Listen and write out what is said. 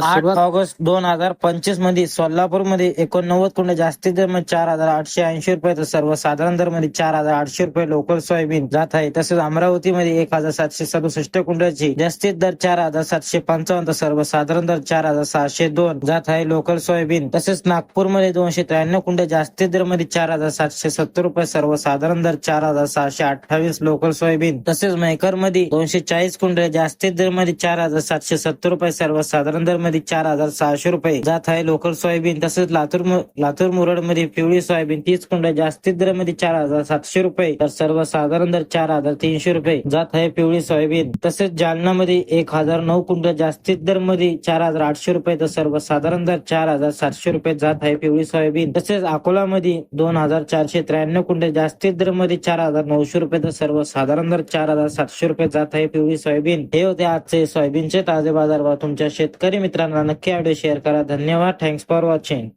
व्हिडिओला आठ ऑगस्ट दोन हजार पंचवीसमध्ये सोलापूरमध्ये एकोणनव्वद कुंड जास्तीत दरमध्ये चार हजार आठशे ऐंशी रुपये तर सर्वसाधारण दरमध्ये चार हजार आठशे रुपये लोकल सोयाबीन जात आहे. तसेच अमरावतीमध्ये एक हजार सातशे सदुसष्ट कुंडाची जास्तीत दर चार हजार सातशे पंचावन्न तर सर्वसाधारण दर चार हजार सहाशे दोन जात आहे लोकल सोयाबीन. तसेच नागपूरमध्ये दोनशे त्र्याण्णव कुंड जास्तीत दरमध्ये चार हजार सातशे सत्तर रुपये सर्वसाधारण दर चार हजार सहाशे अठ्ठावीस लोकल सोयाबीन. तसेच मेहकरमध्ये दोनशे चाळीस कुंड जास्तीत दरमध्ये चार हजार सातशे सत्तर रुपये सर्वसाधारण दर मध्ये चार हजार सहाशे रुपये. जात आहे लोकल सोयाबीन. तसेच लातूर लातूर मुरडमध्ये पिवळी सोयाबीन तीस कुंड जास्तीत दरमध्ये चार हजार सातशे रुपये. तर सर्वसाधारण दर चार हजार तीनशे रुपये. जात आहे पिवळी सोयाबीन. तसेच जालना मध्ये एक हजार नऊ कुंड जास्तीत दरमध्ये चार हजार आठशे रुपये. तर सर्वसाधारण दर चार हजार सातशे रुपये. जात आहे पिवळी सोयाबीन. तसेच अकोला मध्ये दोन हजार चारशे त्र्याण्णव कुंड जास्तीत दरमध्ये चार हजार नऊशे रुपये. तर सर्वसाधारण दर चार हजार सातशे रुपये. जात आहे पिवळी सोयाबीन. हे होते आजचे सोयाबीनचे ताजे बाजार तुमच्या शेतकरी मित्रांना नक्की व्हिडिओ शेअर करा. धन्यवाद. Thanks for watching